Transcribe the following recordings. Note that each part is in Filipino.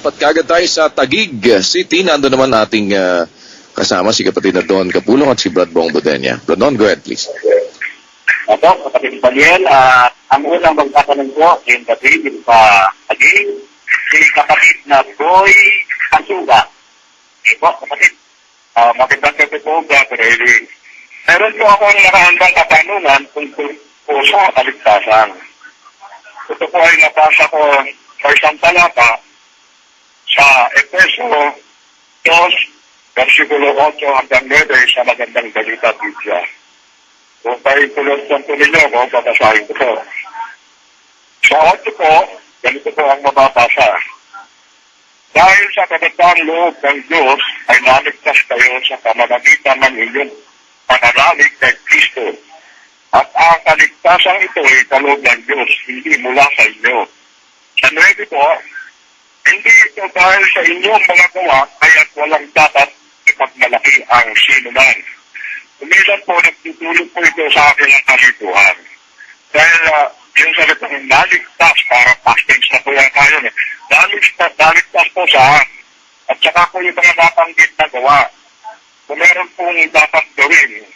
lipat kagad tayo sa Tagig City. Nando naman ating ah, kasama si kapatid na Don Capulong at si Brad Bong Dodenya. Brad Don, go ahead please. Opo, kapatid Baliel, ah, ang unang magtatanong po, yung kapatid pa aging, si kapatid na Boy Asuga. Okay po, kapatid. Uh, magandang gabi po, Brother Eli. Meron po akong nakahandang katanungan tungkol po sa kaligtasan. Ito po ay nabasa ko sa isang talata sa Efeso 2, versikulo 8 hanggang 9 sa magandang balita Biblia. Kung tayo tulad ng po ninyo, kung babasahin ko po. Sa 8 po, ganito po ang mababasa. Dahil sa kagatang loob ng Diyos ay naligtas kayo sa pamamagitan ng inyong pananalig kay Kristo. At ang kaligtasan ito ay kaloob ng Diyos, hindi mula sa inyo. Sa 9 po, hindi ito dahil sa inyong mga gawa, kaya't walang dapat ipagmalaki ang sino man. Kumisan po, nagtutulog po ito sa akin ang kalituhan. Dahil uh, yung salitang naligtas, para past tense na po yan tayo. Eh. Naligtas, naligtas po saan? At saka po yung mga napanggit na gawa. Kung meron pong dapat gawin,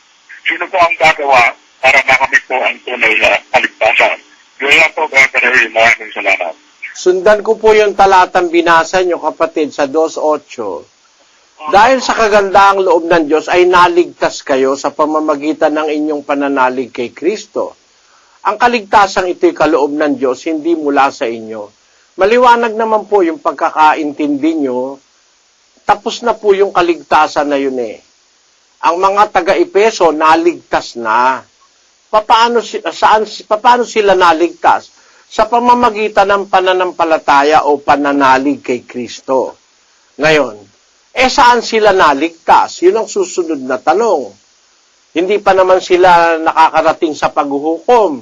sino po ang gagawa para makamit po ang tunay na kaligtasan? Yun lang po, Brother Ray. Maraming salamat. Sundan ko po yung talatang binasa nyo, kapatid, sa 2.8. Dahil sa kagandaang loob ng Diyos ay naligtas kayo sa pamamagitan ng inyong pananalig kay Kristo. Ang kaligtasang ito'y kaloob ng Diyos, hindi mula sa inyo. Maliwanag naman po yung pagkakaintindi nyo, tapos na po yung kaligtasan na yun eh. Ang mga taga-Epeso, naligtas na. Paano, si- saan, paano sila naligtas? Sa pamamagitan ng pananampalataya o pananalig kay Kristo. Ngayon, eh saan sila naligtas? Yun ang susunod na tanong. Hindi pa naman sila nakakarating sa paghuhukom.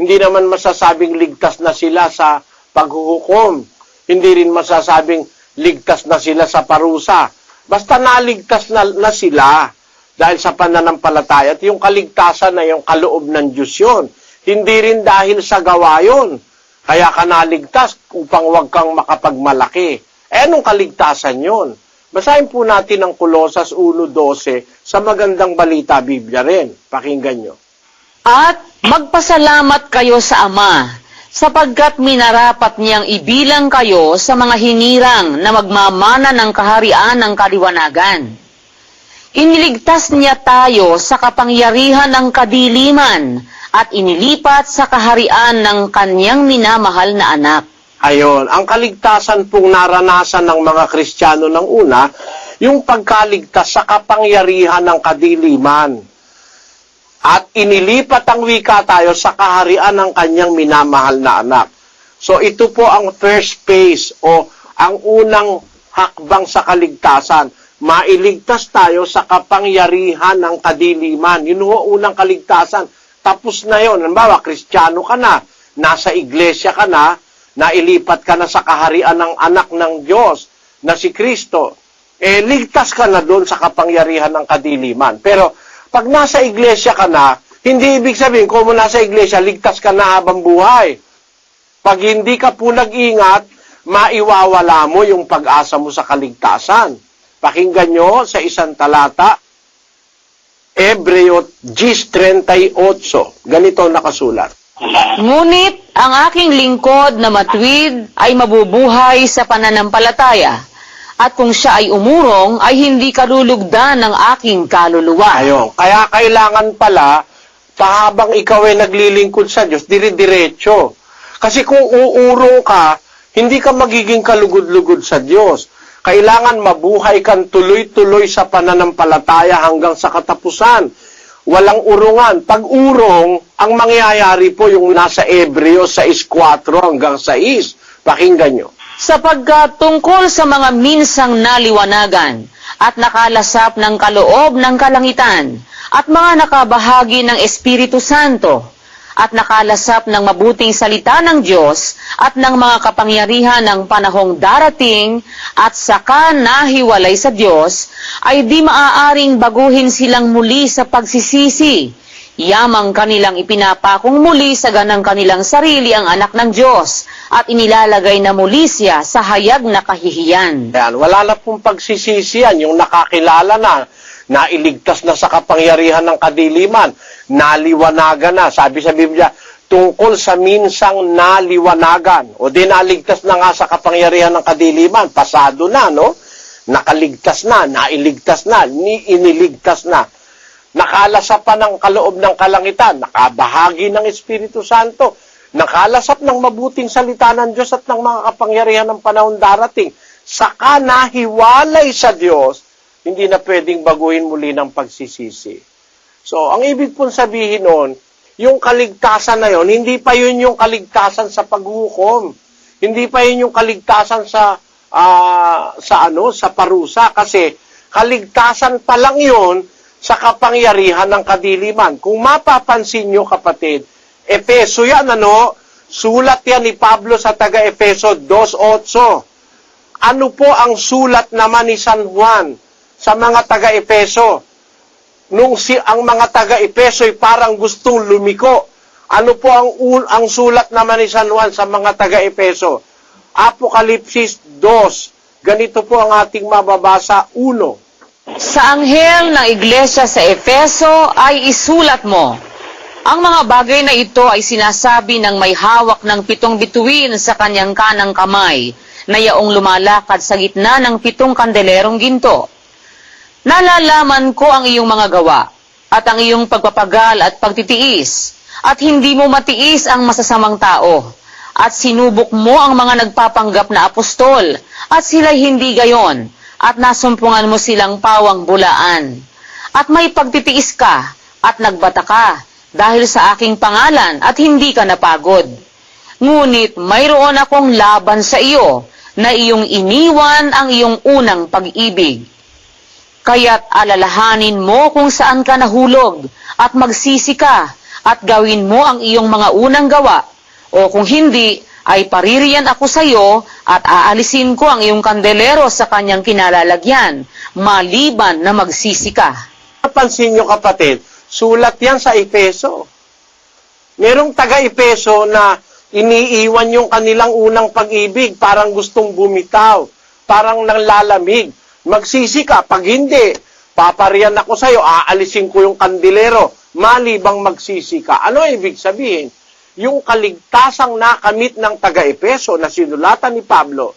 Hindi naman masasabing ligtas na sila sa paghuhukom. Hindi rin masasabing ligtas na sila sa parusa. Basta naligtas na, na sila dahil sa pananampalataya. At yung kaligtasan na yung kaloob ng Diyos yun. Hindi rin dahil sa gawa yun. Kaya ka naligtas upang huwag kang makapagmalaki. Eh, anong kaligtasan yun? Basahin po natin ang Kolosas 1.12 sa magandang balita Biblia rin. Pakinggan nyo. At magpasalamat kayo sa Ama, sapagkat minarapat niyang ibilang kayo sa mga hinirang na magmamana ng kaharian ng kaliwanagan. Iniligtas niya tayo sa kapangyarihan ng kadiliman at inilipat sa kaharian ng kanyang minamahal na anak. Ayon, ang kaligtasan pong naranasan ng mga Kristiyano ng una, yung pagkaligtas sa kapangyarihan ng kadiliman. At inilipat ang wika tayo sa kaharian ng kanyang minamahal na anak. So ito po ang first phase o ang unang hakbang sa kaligtasan. Mailigtas tayo sa kapangyarihan ng kadiliman. Yun ho unang kaligtasan. Tapos na yon. Halimbawa, Kristiyano ka na, nasa iglesia ka na, nailipat ka na sa kaharian ng anak ng Diyos na si Kristo, eh ligtas ka na doon sa kapangyarihan ng kadiliman. Pero pag nasa iglesia ka na, hindi ibig sabihin kung mo nasa iglesia, ligtas ka na habang buhay. Pag hindi ka po nag-ingat, maiwawala mo yung pag-asa mo sa kaligtasan. Pakinggan nyo sa isang talata, Ebreo 10.38. Ganito nakasulat. Ngunit ang aking lingkod na matuwid ay mabubuhay sa pananampalataya. At kung siya ay umurong, ay hindi kalulugdan ng aking kaluluwa. Ayun. Kaya kailangan pala, pahabang ikaw ay naglilingkod sa Diyos, dire-diretso. Kasi kung uurong ka, hindi ka magiging kalugod-lugod sa Diyos. Kailangan mabuhay kang tuloy-tuloy sa pananampalataya hanggang sa katapusan. Walang urungan. Pag urong, ang mangyayari po yung nasa Ebreo 6.4 hanggang 6. Pakinggan nyo. sapagkat tungkol sa mga minsang naliwanagan at nakalasap ng kaloob ng kalangitan at mga nakabahagi ng Espiritu Santo at nakalasap ng mabuting salita ng Diyos at ng mga kapangyarihan ng panahong darating at saka nahiwalay sa Diyos, ay di maaaring baguhin silang muli sa pagsisisi. Yamang kanilang ipinapakong muli sa ganang kanilang sarili ang anak ng Diyos at inilalagay na muli siya sa hayag na kahihiyan. Yan, wala na pong pagsisisiyan, yung nakakilala na, nailigtas na sa kapangyarihan ng kadiliman, naliwanagan na. Sabi sa Biblia, tungkol sa minsang naliwanagan. O di naligtas na nga sa kapangyarihan ng kadiliman, pasado na, no? Nakaligtas na, nailigtas na, ni iniligtas na. Nakalasap pa ng kaloob ng kalangitan, nakabahagi ng Espiritu Santo, nakalasap ng mabuting salita ng Diyos at ng mga kapangyarihan ng panahon darating. Saka nahiwalay sa Diyos, hindi na pwedeng baguhin muli ng pagsisisi. So, ang ibig pong sabihin nun, yung kaligtasan na yon, hindi pa yun yung kaligtasan sa paghukom. Hindi pa yun yung kaligtasan sa ah, sa ano, sa parusa kasi kaligtasan pa lang yun sa kapangyarihan ng kadiliman. Kung mapapansin nyo kapatid, Epeso yan ano, sulat yan ni Pablo sa taga Epeso 2.8. Ano po ang sulat naman ni San Juan sa mga taga Epeso? Nung si ang mga taga Epeso ay parang gustong lumiko. Ano po ang ang sulat naman ni San Juan sa mga taga Epeso? Apokalipsis 2. Ganito po ang ating mababasa 1. Sa anghel ng iglesia sa Efeso ay isulat mo. Ang mga bagay na ito ay sinasabi ng may hawak ng pitong bituin sa kanyang kanang kamay, na yaong lumalakad sa gitna ng pitong kandelerong ginto. Nalalaman ko ang iyong mga gawa, at ang iyong pagpapagal at pagtitiis, at hindi mo matiis ang masasamang tao, at sinubok mo ang mga nagpapanggap na apostol, at sila'y hindi gayon, at nasumpungan mo silang pawang bulaan. At may pagtitiis ka, at nagbata ka, dahil sa aking pangalan, at hindi ka napagod. Ngunit mayroon akong laban sa iyo, na iyong iniwan ang iyong unang pag-ibig. Kaya't alalahanin mo kung saan ka nahulog at magsisi ka at gawin mo ang iyong mga unang gawa. O kung hindi, ay paririyan ako sa iyo at aalisin ko ang iyong kandelero sa kanyang kinalalagyan, maliban na magsisi ka. Napansin nyo kapatid, sulat yan sa Epeso. Merong taga-Epeso na iniiwan yung kanilang unang pag-ibig, parang gustong bumitaw, parang nanglalamig. Magsisi ka, pag hindi, papariyan ako sa'yo, aalisin ko yung kandilero, malibang magsisi ka. Ano ibig sabihin? Yung kaligtasang nakamit ng taga-Epeso na sinulatan ni Pablo,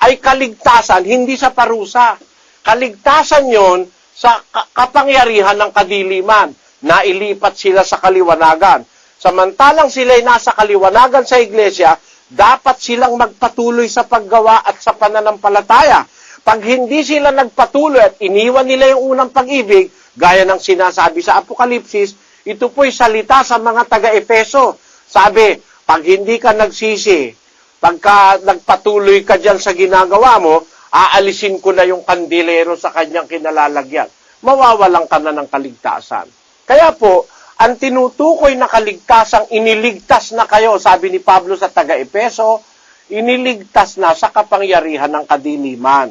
ay kaligtasan hindi sa parusa. Kaligtasan yon sa ka- kapangyarihan ng kadiliman na ilipat sila sa kaliwanagan. Samantalang sila'y nasa kaliwanagan sa iglesia, dapat silang magpatuloy sa paggawa at sa pananampalataya. Pag hindi sila nagpatuloy at iniwan nila yung unang pag-ibig, gaya ng sinasabi sa Apokalipsis, ito po'y salita sa mga taga-Epeso. Sabi, pag hindi ka nagsisi, pagka nagpatuloy ka dyan sa ginagawa mo, aalisin ko na yung kandilero sa kanyang kinalalagyan. Mawawalan ka na ng kaligtasan. Kaya po, ang tinutukoy na kaligtasang iniligtas na kayo, sabi ni Pablo sa taga-Epeso, iniligtas na sa kapangyarihan ng kadiliman.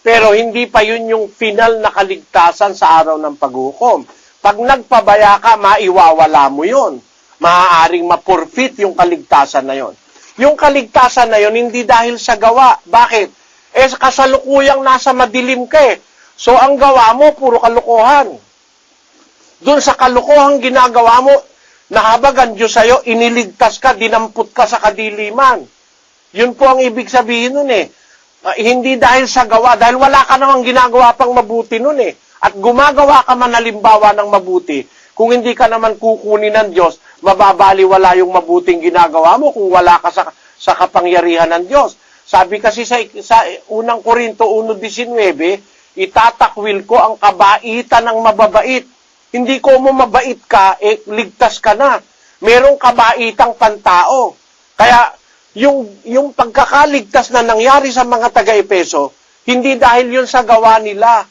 Pero hindi pa yun yung final na kaligtasan sa araw ng paghukom. Pag nagpabaya ka, maiwawala mo yun. Maaaring mapurfit yung kaligtasan na yon. Yung kaligtasan na yon hindi dahil sa gawa. Bakit? Eh, kasalukuyang nasa madilim ka eh. So, ang gawa mo, puro kalukuhan. Doon sa kalukuhang ginagawa mo, nahabag ang Diyos sa'yo, iniligtas ka, dinamput ka sa kadiliman. Yun po ang ibig sabihin nun eh. Ah, hindi dahil sa gawa, dahil wala ka namang ginagawa pang mabuti nun eh. At gumagawa ka man halimbawa ng mabuti, kung hindi ka naman kukunin ng Diyos, mababaliwala yung mabuting ginagawa mo kung wala ka sa, sa kapangyarihan ng Diyos. Sabi kasi sa, sa unang Korinto 1.19, itatakwil ko ang kabaitan ng mababait. Hindi ko mo mabait ka, eh, ligtas ka na. Merong kabaitang pantao. Kaya, yung, yung pagkakaligtas na nangyari sa mga taga-Epeso, hindi dahil yun sa gawa nila,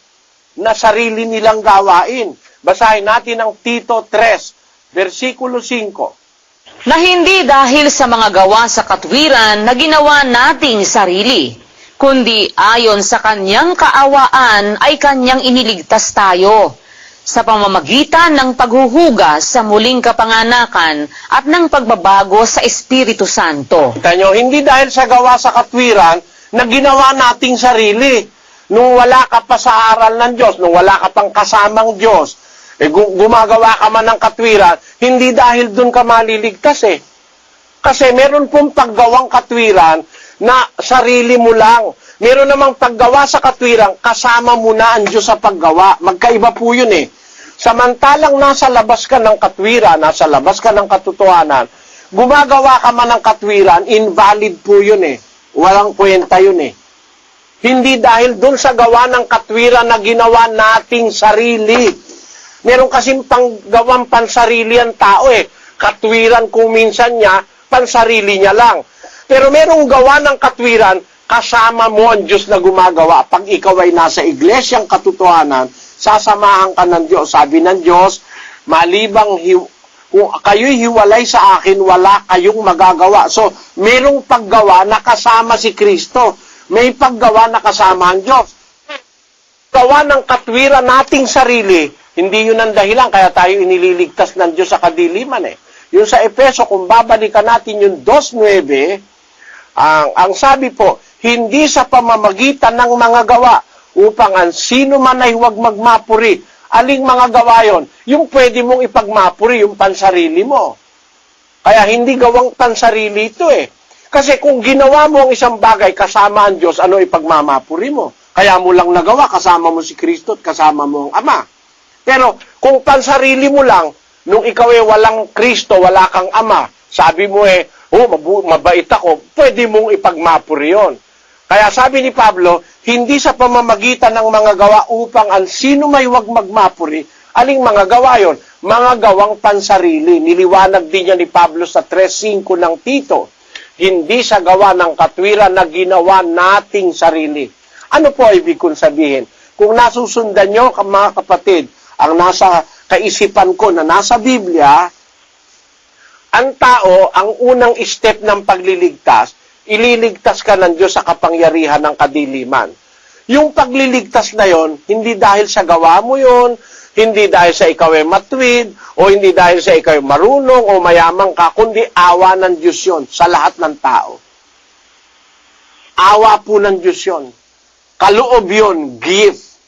na sarili nilang gawain. Basahin natin ang Tito 3, versikulo 5. na hindi dahil sa mga gawa sa katwiran na ginawa nating sarili, kundi ayon sa kanyang kaawaan ay kanyang iniligtas tayo. Sa pamamagitan ng paghuhugas sa muling kapanganakan at ng pagbabago sa Espiritu Santo. Kita hindi dahil sa gawa sa katwiran na ginawa nating sarili. Nung wala ka pa sa aral ng Diyos, nung wala ka pang kasamang Diyos, eh, gu- gumagawa ka man ng katwiran, hindi dahil dun ka maliligtas eh. Kasi meron pong paggawang katwiran na sarili mo lang. Meron namang paggawa sa katwiran, kasama mo na ang Diyos sa paggawa. Magkaiba po yun eh. Samantalang nasa labas ka ng katwiran, nasa labas ka ng katotohanan, gumagawa ka man ng katwiran, invalid po yun eh. Walang kwenta yun eh. Hindi dahil dun sa gawa ng katwiran na ginawa nating sarili. Meron kasing panggawang pansarili ang tao eh. Katwiran kung minsan niya, pansarili niya lang. Pero merong gawa ng katwiran, kasama mo ang Diyos na gumagawa. Pag ikaw ay nasa iglesyang katotohanan, sasamahan ka ng Diyos. Sabi ng Diyos, malibang hi- kung kayo'y hiwalay sa akin, wala kayong magagawa. So, merong paggawa na kasama si Kristo. May paggawa na kasama ang Diyos gawa ng katwiran nating sarili, hindi yun ang dahilan kaya tayo inililigtas ng Diyos sa kadiliman eh. Yung sa Epeso, kung babalikan natin yung 2.9, ang, ang sabi po, hindi sa pamamagitan ng mga gawa upang ang sino man ay huwag magmapuri. Aling mga gawa yon? Yung pwede mong ipagmapuri, yung pansarili mo. Kaya hindi gawang pansarili ito eh. Kasi kung ginawa mo ang isang bagay kasama ang Diyos, ano ipagmamapuri mo? Kaya mo lang nagawa, kasama mo si Kristo at kasama mo ang Ama. Pero kung pansarili mo lang, nung ikaw ay walang Kristo, wala kang Ama, sabi mo eh, oh, mabait ako, pwede mong ipagmapuri yon. Kaya sabi ni Pablo, hindi sa pamamagitan ng mga gawa upang ang sino may wag magmapuri, aling mga gawa yon? Mga gawang pansarili. Niliwanag din niya ni Pablo sa 3.5 ng Tito hindi sa gawa ng katwiran na ginawa nating sarili. Ano po ibig kong sabihin? Kung nasusundan nyo, mga kapatid, ang nasa kaisipan ko na nasa Biblia, ang tao, ang unang step ng pagliligtas, ililigtas ka ng Diyos sa kapangyarihan ng kadiliman. Yung pagliligtas na yon, hindi dahil sa gawa mo yon, hindi dahil sa ikaw ay matwid, o hindi dahil sa ikaw ay marunong o mayamang ka, kundi awa ng Diyos yon sa lahat ng tao. Awa po ng Diyos yon. Kaloob yon, gift.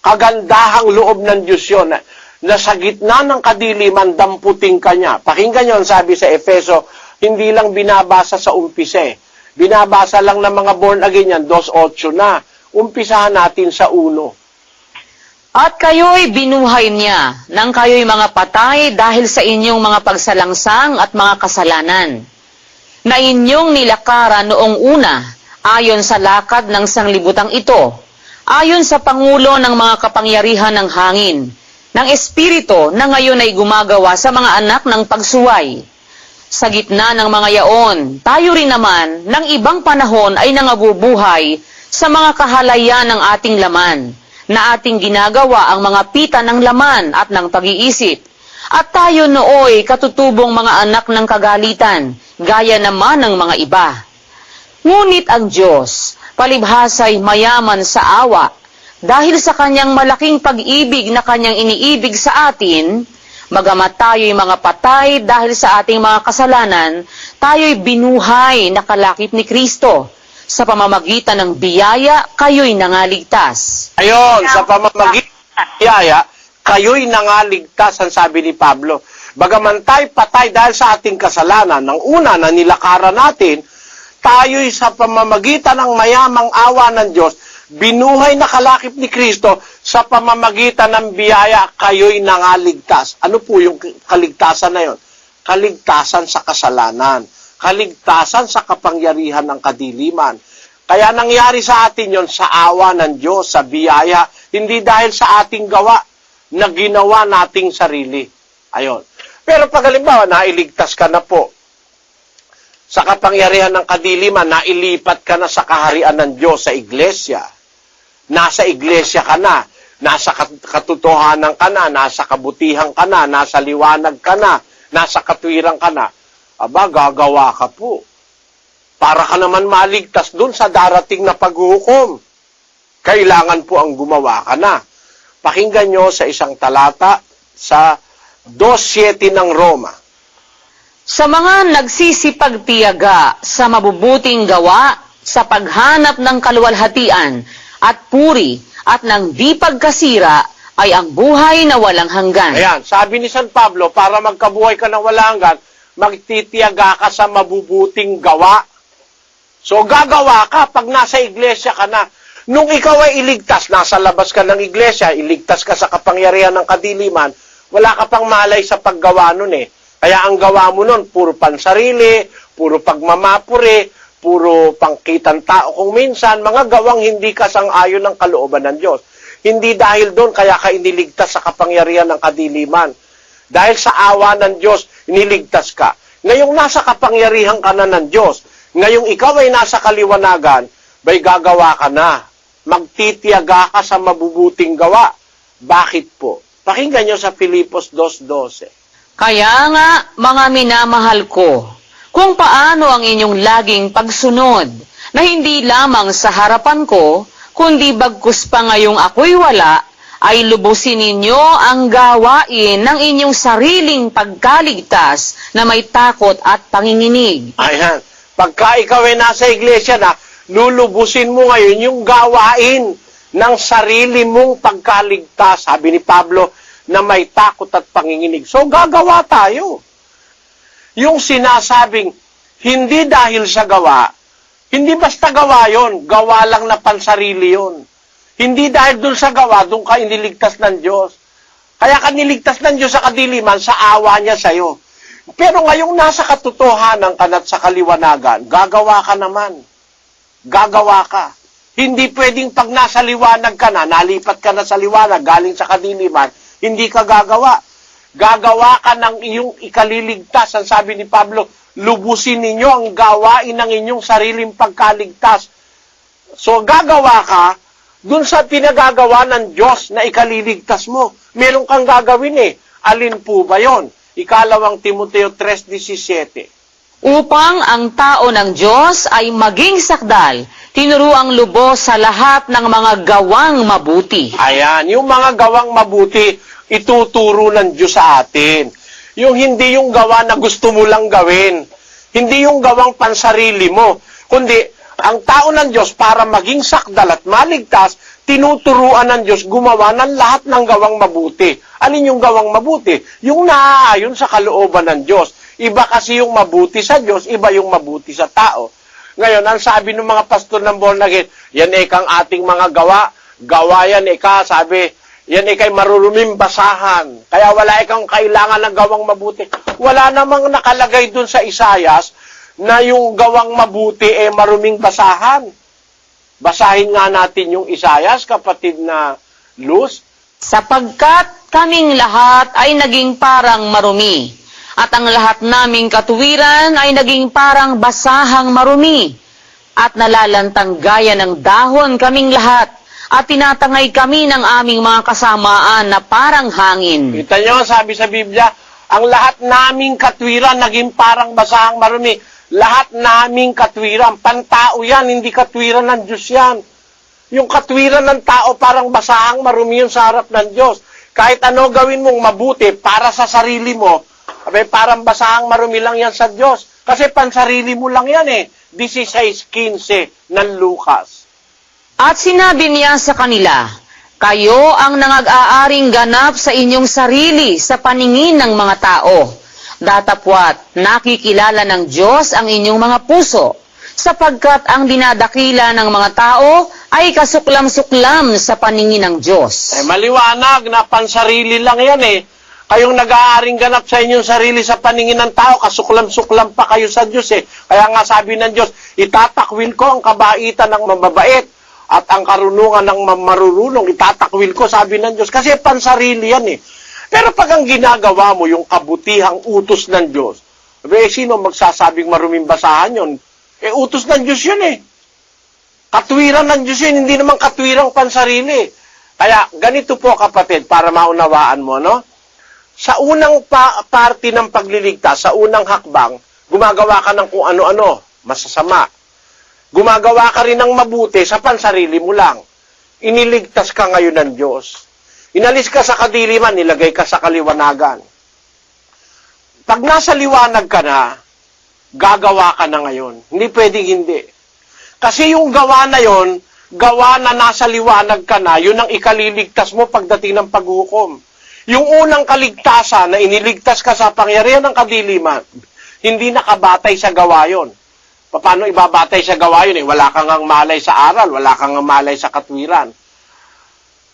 Kagandahang loob ng Diyos yon na, sa gitna ng kadiliman, damputing ka niya. Pakinggan nyo ang sabi sa Efeso, hindi lang binabasa sa umpise. Binabasa lang ng mga born again yan, 2.8 na. Umpisahan natin sa uno. At kayo'y binuhay niya nang kayo'y mga patay dahil sa inyong mga pagsalangsang at mga kasalanan na inyong nilakaran noong una ayon sa lakad ng sanglibutang ito, ayon sa pangulo ng mga kapangyarihan ng hangin, ng espiritu na ngayon ay gumagawa sa mga anak ng pagsuway. Sa gitna ng mga yaon, tayo rin naman ng ibang panahon ay nangabubuhay sa mga kahalayan ng ating laman, na ating ginagawa ang mga pita ng laman at ng pag-iisip. At tayo nooy katutubong mga anak ng kagalitan, gaya naman ng mga iba. Ngunit ang Diyos, palibhasay mayaman sa awa, dahil sa kanyang malaking pag-ibig na kanyang iniibig sa atin, magamat tayo'y mga patay dahil sa ating mga kasalanan, tayo'y binuhay na kalakip ni Kristo. Sa pamamagitan ng biyaya, kayo'y nangaligtas. Ayon, sa pamamagitan ng biyaya, kayo'y nangaligtas, ang sabi ni Pablo. Bagaman tayo patay dahil sa ating kasalanan, ng una na nilakaran natin, tayo'y sa pamamagitan ng mayamang awa ng Diyos, binuhay na kalakip ni Kristo, sa pamamagitan ng biyaya, kayo'y nangaligtas. Ano po yung kaligtasan na yon? Kaligtasan sa kasalanan. Kaligtasan sa kapangyarihan ng kadiliman. Kaya nangyari sa atin yon sa awa ng Diyos, sa biyaya, hindi dahil sa ating gawa na ginawa nating sarili. Ayon. Pero pag halimbawa, nailigtas ka na po sa kapangyarihan ng kadiliman, nailipat ka na sa kaharian ng Diyos sa iglesia. Nasa iglesia ka na, nasa kat- katotohanan ka na, nasa kabutihan ka na, nasa liwanag ka na, nasa katwiran ka na. Aba, gagawa ka po. Para ka naman maligtas dun sa darating na paghuhukom. Kailangan po ang gumawa ka na. Pakinggan nyo sa isang talata sa 2.7 ng Roma. Sa mga nagsisipagtiyaga sa mabubuting gawa, sa paghanap ng kaluwalhatian at puri at ng di pagkasira ay ang buhay na walang hanggan. Ayan, sabi ni San Pablo, para magkabuhay ka ng walang hanggan, magtitiyaga ka sa mabubuting gawa. So gagawa ka pag nasa iglesia ka na. Nung ikaw ay iligtas, nasa labas ka ng iglesia, iligtas ka sa kapangyarihan ng kadiliman, wala ka pang malay sa paggawa nun eh. Kaya ang gawa mo nun, puro pansarili, puro pagmamapuri, puro pangkitan tao. Kung minsan, mga gawang hindi kasang-ayon ng kalooban ng Diyos. Hindi dahil doon kaya ka iniligtas sa kapangyarihan ng kadiliman. Dahil sa awa ng Diyos, iniligtas ka. Ngayong nasa kapangyarihan ka na ng Diyos, ngayong ikaw ay nasa kaliwanagan, bay gagawa ka na. Magtitiyaga ka sa mabubuting gawa. Bakit po? Pakinggan nyo sa Filipos 2.12. Kaya nga, mga minamahal ko, kung paano ang inyong laging pagsunod, na hindi lamang sa harapan ko, kundi bagkus pa ngayong ako'y wala, ay lubusin ninyo ang gawain ng inyong sariling pagkaligtas na may takot at panginginig. Ayan. Pagka ikaw ay nasa iglesia na, lulubusin mo ngayon yung gawain ng sarili mong pagkaligtas. Sabi ni Pablo, na may takot at panginginig. So, gagawa tayo. Yung sinasabing, hindi dahil sa gawa, hindi basta gawa yon, gawa lang na pansarili yon. Hindi dahil dun sa gawa, dun ka iniligtas ng Diyos. Kaya ka niligtas ng Diyos sa kadiliman, sa awa niya sa'yo. Pero ngayong nasa katotohanan ka na sa kaliwanagan, gagawa ka naman. Gagawa ka. Hindi pwedeng pag nasa liwanag ka na, nalipat ka na sa liwanag, galing sa kadiliman, hindi ka gagawa. Gagawa ka ng iyong ikaliligtas. Ang sabi ni Pablo, lubusin ninyo ang gawain ng inyong sariling pagkaligtas. So, gagawa ka dun sa pinagagawa ng Diyos na ikaliligtas mo. Meron kang gagawin eh. Alin po ba yon? Ikalawang Timoteo 3.17. Upang ang tao ng Diyos ay maging sakdal, tinuruang lubos sa lahat ng mga gawang mabuti. Ayan, yung mga gawang mabuti, ituturo ng Diyos sa atin. Yung hindi yung gawa na gusto mo lang gawin. Hindi yung gawang pansarili mo. Kundi, ang tao ng Diyos para maging sakdal at maligtas, tinuturuan ng Diyos gumawa ng lahat ng gawang mabuti. Alin yung gawang mabuti? Yung naaayon sa kalooban ng Diyos. Iba kasi yung mabuti sa Diyos, iba yung mabuti sa tao. Ngayon, ang sabi ng mga pastor ng born again, yan eh kang ating mga gawa, gawa yan ika, sabi, yan ikay maruruming basahan. Kaya wala ikang kailangan ng gawang mabuti. Wala namang nakalagay dun sa Isayas na yung gawang mabuti eh maruming basahan. Basahin nga natin yung Isayas, kapatid na Luz. Sapagkat kaming lahat ay naging parang marumi, at ang lahat naming katuwiran ay naging parang basahang marumi, at nalalantang gaya ng dahon kaming lahat, at tinatangay kami ng aming mga kasamaan na parang hangin. Kita nyo, sabi sa Biblia, ang lahat naming katwiran naging parang basahang marumi. Lahat naming katwiran, pantao yan, hindi katwiran ng Diyos yan. Yung katwiran ng tao parang basahang marumi yun sa harap ng Diyos. Kahit ano gawin mong mabuti para sa sarili mo, abay, parang basahang marumi lang yan sa Diyos. Kasi pansarili mo lang yan eh. 16.15 ng Lucas. At sinabi niya sa kanila, Kayo ang nangag-aaring ganap sa inyong sarili sa paningin ng mga tao. Datapwat, nakikilala ng Diyos ang inyong mga puso, sapagkat ang dinadakila ng mga tao ay kasuklam-suklam sa paningin ng Diyos. Eh, maliwanag na pansarili lang yan eh. Kayong nag-aaring ganap sa inyong sarili sa paningin ng tao, kasuklam-suklam pa kayo sa Diyos eh. Kaya nga sabi ng Diyos, itatakwil ko ang kabaitan ng mababait at ang karunungan ng marurunong, itatakwil ko, sabi ng Diyos. Kasi pansarili yan eh. Pero pag ang ginagawa mo, yung kabutihang utos ng Diyos, eh, sino magsasabing maruming basahan yun? Eh, utos ng Diyos yun eh. Katwiran ng Diyos yun, hindi naman katwirang pansarili. Kaya, ganito po kapatid, para maunawaan mo, no? Sa unang pa- party ng pagliligtas, sa unang hakbang, gumagawa ka ng kung ano-ano, masasama. Gumagawa ka rin ng mabuti sa pansarili mo lang. Iniligtas ka ngayon ng Diyos. Inalis ka sa kadiliman, nilagay ka sa kaliwanagan. Pag nasa liwanag ka na, gagawa ka na ngayon. Hindi pwedeng hindi. Kasi yung gawa na yon, gawa na nasa liwanag ka na, yun ang ikaliligtas mo pagdating ng paghukom. Yung unang kaligtasan na iniligtas ka sa pangyarihan ng kadiliman, hindi nakabatay sa gawa yon. Paano ibabatay sa gawa yun eh? Wala kang ang malay sa aral, wala kang ang malay sa katwiran.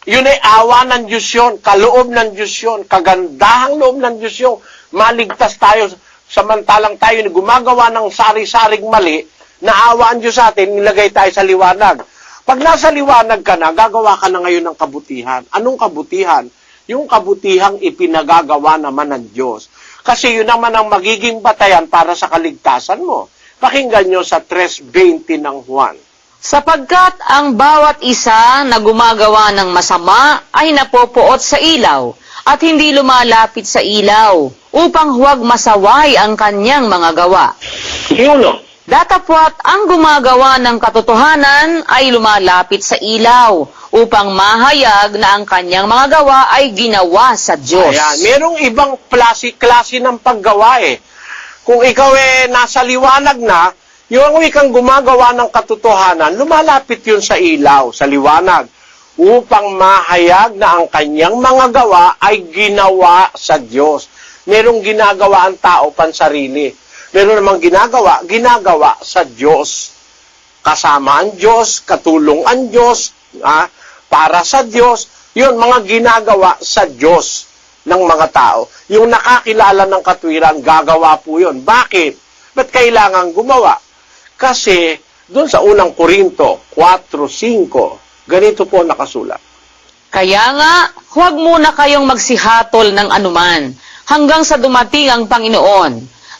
Yun ay awa ng Diyos yun, kaloob ng Diyos yun, kagandahang loob ng Diyos yun. Maligtas tayo, samantalang tayo gumagawa ng sari-saring mali, naawa ang Diyos sa atin, nilagay tayo sa liwanag. Pag nasa liwanag ka na, gagawa ka na ngayon ng kabutihan. Anong kabutihan? Yung kabutihang ipinagagawa naman ng Diyos. Kasi yun naman ang magiging batayan para sa kaligtasan mo. Pakinggan nyo sa 3.20 ng Juan. Sapagkat ang bawat isa na gumagawa ng masama ay napopuot sa ilaw at hindi lumalapit sa ilaw upang huwag masaway ang kanyang mga gawa. Sino? Datapwat ang gumagawa ng katotohanan ay lumalapit sa ilaw upang mahayag na ang kanyang mga gawa ay ginawa sa Diyos. Ayan, merong ibang klase, klase ng paggawa eh. Kung ikaw eh nasa liwanag na, yung ikang gumagawa ng katotohanan, lumalapit yun sa ilaw, sa liwanag, upang mahayag na ang kanyang mga gawa ay ginawa sa Diyos. Merong ginagawa ang tao pansarili. Meron namang ginagawa, ginagawa sa Diyos. Kasama ang Diyos, katulong ang Diyos, ah, para sa Diyos, yun, mga ginagawa sa Diyos ng mga tao. Yung nakakilala ng katwiran, gagawa po yun. Bakit? Ba't kailangan gumawa? Kasi, doon sa unang Korinto, 4.5, ganito po nakasulat. Kaya nga, huwag muna kayong magsihatol ng anuman hanggang sa dumating ang Panginoon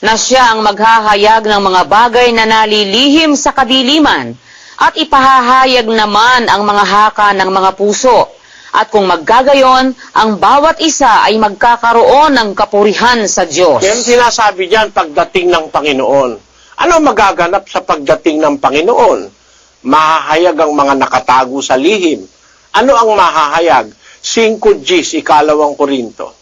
na siya ang maghahayag ng mga bagay na nalilihim sa kadiliman at ipahahayag naman ang mga haka ng mga puso. At kung maggagayon, ang bawat isa ay magkakaroon ng kapurihan sa Diyos. Yan sinasabi diyan pagdating ng Panginoon. Ano magaganap sa pagdating ng Panginoon? Mahahayag ang mga nakatago sa lihim. Ano ang mahahayag? 5 Gs, ikalawang Korinto.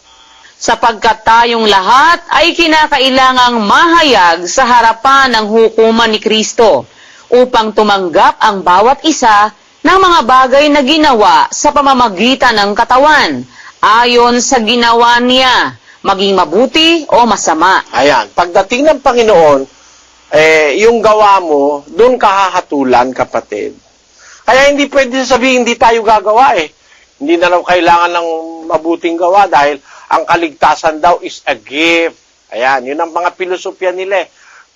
sapagkat tayong lahat ay kinakailangang mahayag sa harapan ng hukuman ni Kristo upang tumanggap ang bawat isa ng mga bagay na ginawa sa pamamagitan ng katawan ayon sa ginawa niya, maging mabuti o masama. Ayan, pagdating ng Panginoon, eh, yung gawa mo, doon kahahatulan, kapatid. Kaya hindi pwede sabihin hindi tayo gagawa eh. Hindi na raw kailangan ng mabuting gawa dahil ang kaligtasan daw is a gift. Ayan, yun ang mga filosofya nila eh.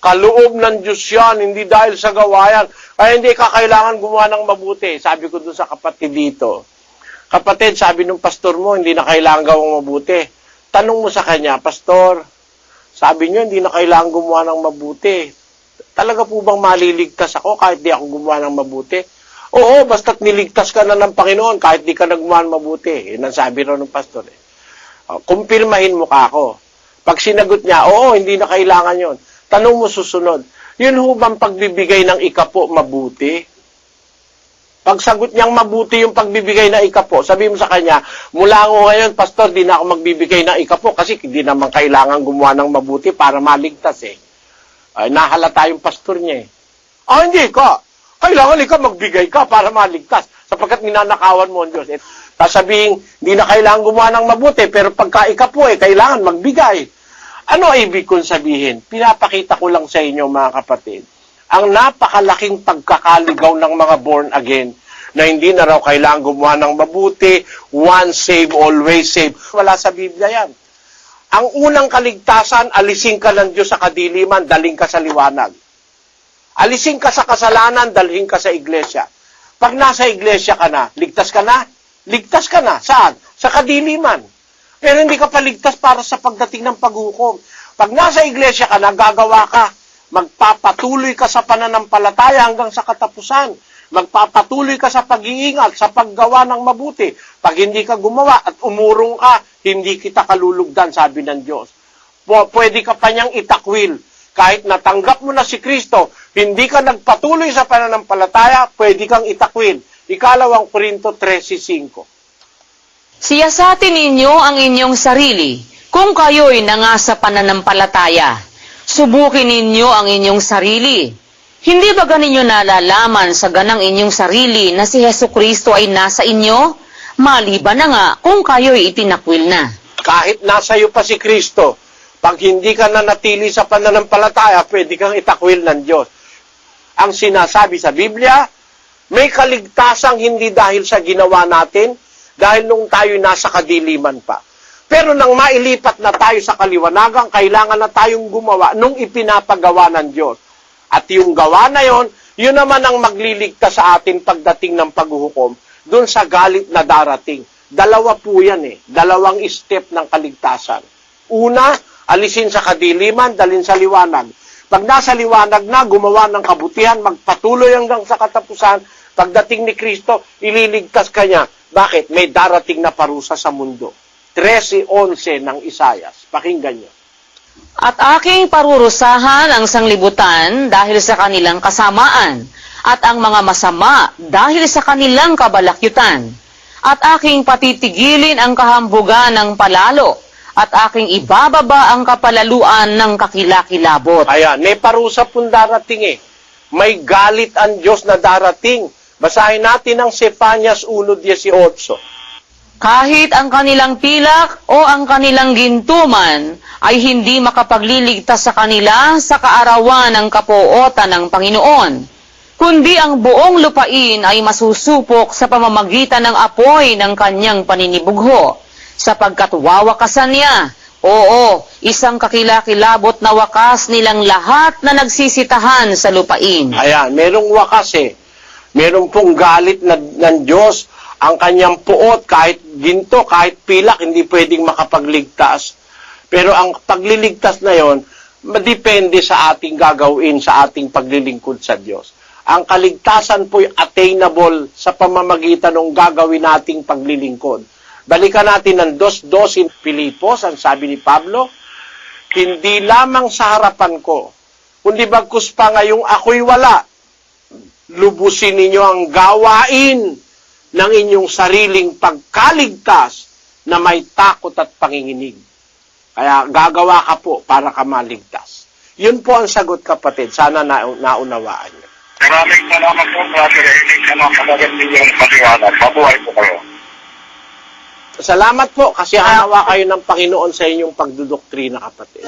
Kaloob ng Diyos yan, hindi dahil sa gawayan. Kaya hindi ka kailangan gumawa ng mabuti. Sabi ko dun sa kapatid dito. Kapatid, sabi nung pastor mo, hindi na kailangan gawang mabuti. Tanong mo sa kanya, Pastor, sabi niyo hindi na kailangan gumawa ng mabuti. Talaga po bang maliligtas ako kahit di ako gumawa ng mabuti? Oo, basta't niligtas ka na ng Panginoon kahit di ka naggumawa ng mabuti. Yun ang sabi raw ng pastor. Eh. O, kumpirmahin mo ka ako. Pag sinagot niya, oo, hindi na kailangan yon. Tanong mo susunod, yun ho bang pagbibigay ng ikapo mabuti? Pag sagot niyang mabuti yung pagbibigay ng ikapo, sabi mo sa kanya, mula ko ngayon, pastor, di na ako magbibigay ng ikapo kasi hindi naman kailangan gumawa ng mabuti para maligtas eh. Ay, nahalata yung pastor niya eh. Ah, hindi ka. Kailangan ikaw magbigay ka para maligtas sapagkat ninanakawan mo ang Diyos. Eh, sasabihin, hindi na kailangan gumawa ng mabuti, pero pagka ikapo eh, kailangan magbigay. Ano ibig kong sabihin? Pinapakita ko lang sa inyo mga kapatid, ang napakalaking pagkakaligaw ng mga born again na hindi na raw kailangan gumawa ng mabuti, once save, always save. Wala sa Biblia yan. Ang unang kaligtasan, alisin ka ng Diyos sa kadiliman, daling ka sa liwanag. Alisin ka sa kasalanan, dalhin ka sa iglesia. Pag nasa iglesia ka na, ligtas ka na? Ligtas ka na. Saan? Sa kadiliman. Pero hindi ka paligtas para sa pagdating ng paghukom. Pag nasa iglesia ka na, gagawa ka. Magpapatuloy ka sa pananampalataya hanggang sa katapusan. Magpapatuloy ka sa pag-iingat, sa paggawa ng mabuti. Pag hindi ka gumawa at umurong ka, hindi kita kalulugdan, sabi ng Diyos. Pwede ka pa niyang itakwil. Kahit natanggap mo na si Kristo, hindi ka nagpatuloy sa pananampalataya, pwede kang itakwil. Ikalawang Korinto 13.5. Siyasatin ninyo ang inyong sarili kung kayo'y nangasa pananampalataya. Subukin ninyo ang inyong sarili. Hindi ba ganinyo nalalaman sa ganang inyong sarili na si Heso Kristo ay nasa inyo? Maliban na nga kung kayo'y itinakwil na. Kahit nasa iyo pa si Kristo, pag hindi ka nanatili sa pananampalataya, pwede kang itakwil ng Diyos. Ang sinasabi sa Biblia, may kaligtasang hindi dahil sa ginawa natin, dahil nung tayo nasa kadiliman pa. Pero nang mailipat na tayo sa kaliwanagan, kailangan na tayong gumawa nung ipinapagawa ng Diyos. At yung gawa na yon, yun naman ang magliligtas sa atin pagdating ng paghuhukom, dun sa galit na darating. Dalawa po yan eh. Dalawang step ng kaligtasan. Una, alisin sa kadiliman, dalin sa liwanag. Pag nasa liwanag na, gumawa ng kabutihan, magpatuloy hanggang sa katapusan, pagdating ni Kristo, ililigtas ka niya. Bakit? May darating na parusa sa mundo. 13.11 ng Isayas. Pakinggan niyo. At aking parurusahan ang sanglibutan dahil sa kanilang kasamaan, at ang mga masama dahil sa kanilang kabalakyutan. At aking patitigilin ang kahambugan ng palalo, at aking ibababa ang kapalaluan ng kakilakilabot. Ayan, may parusa pong darating eh. May galit ang Diyos na darating. Basahin natin ang Sepanyas 1.18. Kahit ang kanilang pilak o ang kanilang gintuman ay hindi makapagliligtas sa kanila sa kaarawan ng kapuotan ng Panginoon, kundi ang buong lupain ay masusupok sa pamamagitan ng apoy ng kanyang paninibugho, sapagkat wawakasan niya, oo, isang kakilakilabot na wakas nilang lahat na nagsisitahan sa lupain. Ayan, merong wakas eh. Merong pong galit na, ng Diyos. Ang kanyang puot, kahit ginto, kahit pilak, hindi pwedeng makapagligtas. Pero ang pagliligtas na yon, madepende sa ating gagawin, sa ating paglilingkod sa Diyos. Ang kaligtasan po'y attainable sa pamamagitan ng gagawin nating paglilingkod. Balikan natin ang 2.2 in Pilipos, ang sabi ni Pablo, hindi lamang sa harapan ko, kundi bagkus pa ngayong ako'y wala, lubusin ninyo ang gawain ng inyong sariling pagkaligtas na may takot at panginginig. Kaya gagawa ka po para ka maligtas. Yun po ang sagot kapatid. Sana na, naunawaan niyo. Maraming salamat po, Brother Eric, sa mga kamagat ninyong paliwanag. Mabuhay po kayo. Salamat po kasi hanawa kayo ng Panginoon sa inyong pagdudoktrina kapatid.